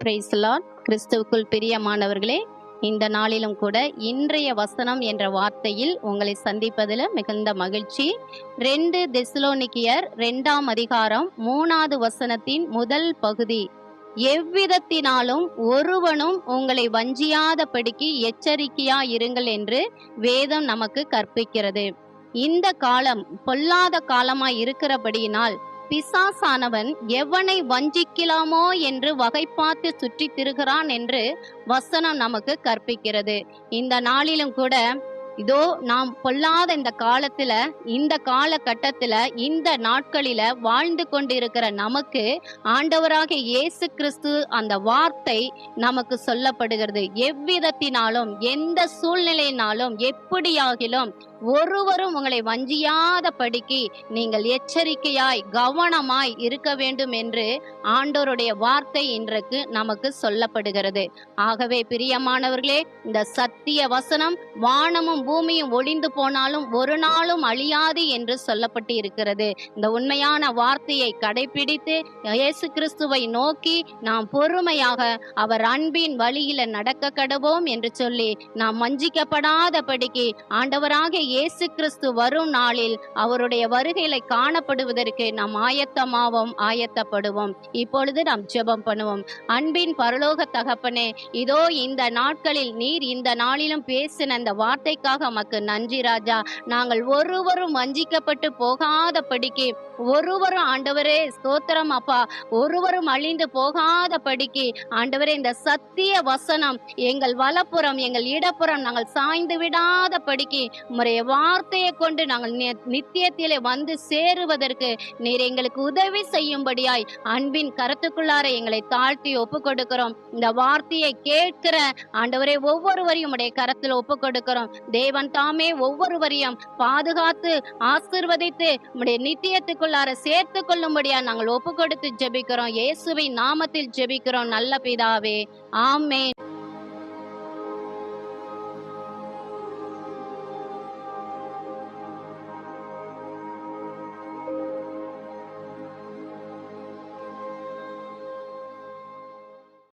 பிரைஸ்லான் கிறிஸ்துவுக்குள் பிரியமானவர்களே இந்த நாளிலும் கூட இன்றைய வசனம் என்ற வார்த்தையில் உங்களை சந்திப்பதில் மிகுந்த மகிழ்ச்சி. ரெண்டு தெசலோனிக்கியர் ரெண்டாம் அதிகாரம் மூணாவது வசனத்தின் முதல் பகுதி. எவ்விதத்தினாலும் ஒருவனும் உங்களை வஞ்சியாதபடிக்கு எச்சரிக்கையா இருங்கள் என்று வேதம் நமக்கு கற்பிக்கிறது. இந்த காலம் பொல்லாத காலமாய் இருக்கிறபடியினால் பிசாசானவன் எவனை வஞ்சிக்கலாமோ என்று வகை பார்த்து சுற்றி திருகிறான் என்று வசனம் நமக்கு கற்பிக்கிறது. இந்த நாளிலும் கூட இதோ நாம் பொல்லாத இந்த காலத்துல இந்த காலகட்டத்துல இந்த நாட்களில வாழ்ந்து கொண்டிருக்கிற நமக்கு ஆண்டவராக இயேசு கிறிஸ்து அந்த வார்த்தை நமக்கு சொல்லப்படுகிறது. எவ்விதத்தினாலும் எந்த சூழ்நிலையினாலும் எப்படியாகிலும் ஒருவரும் உங்களை வஞ்சியாத படிக்கு நீங்கள் எச்சரிக்கையாய் கவனமாய் இருக்க வேண்டும் என்று ஆண்டோருடைய வார்த்தை இன்றைக்கு நமக்கு சொல்லப்படுகிறது. ஆகவே பிரியமானவர்களே இந்த சத்திய வசனம் வானமும் பூமியும் ஒளிந்து போனாலும் ஒரு நாளும் அழியாது என்று சொல்லப்பட்டு இருக்கிறது இந்த உண்மையான வார்த்தையை கடைபிடித்து இயேசு கிறிஸ்துவை நோக்கி நாம் பொறுமையாக அவர் அன்பின் வழியில நடக்க கடவோம் என்று சொல்லி நாம் வஞ்சிக்கப்படாதபடிக்கு ஆண்டவராக இயேசு கிறிஸ்து வரும் நாளில் அவருடைய வருகையில காணப்படுவதற்கு நாம் ஆயத்தமாவோம் ஆயத்தப்படுவோம். இப்பொழுது நாம் ஜெபம் பண்ணுவோம். அன்பின் பரலோக தகப்பனே இதோ இந்த நாட்களில் நீர் இந்த நாளிலும் பேசின அந்த வார்த்தைக்காக மக்கு நன்றி ராஜா. நாங்கள் ஒருவரும் வஞ்சிக்கப்பட்டு போகாதபடிக்கு ஒருவரும் ஆண்டவரே ஸ்தோத்திரம் அப்பா. ஒருவரும் அழிந்து போகாத படிக்கு ஆண்டவரே இந்த சத்திய வசனம் எங்கள் வலப்புறம் எங்கள் இடப்புறம் நாங்கள் சாய்ந்து விடாத படிக்கு முறைய உம்முடைய வார்த்தையை கொண்டு நாங்கள் நித்தியத்திலே வந்து சேருவதற்கு நீர் எங்களுக்கு உதவி செய்யும்படியாய் அன்பின் கருத்துக்குள்ளார எங்களை தாழ்த்தி ஒப்பு கொடுக்கிறோம் இந்த வார்த்தையை கேட்கிற ஆண்டவரே ஒவ்வொருவரையும் உடைய கரத்தில் ஒப்பு கொடுக்கிறோம் தேவன் தாமே ஒவ்வொருவரையும் பாதுகாத்து ஆசிர்வதித்து உடைய நித்தியத்துக்குள்ளார சேர்த்து கொள்ளும்படியா நாங்கள் ஒப்பு கொடுத்து ஜெபிக்கிறோம். இயேசுவின் நாமத்தில் ஜெபிக்கிறோம். நல்ல பிதாவே. ஆமே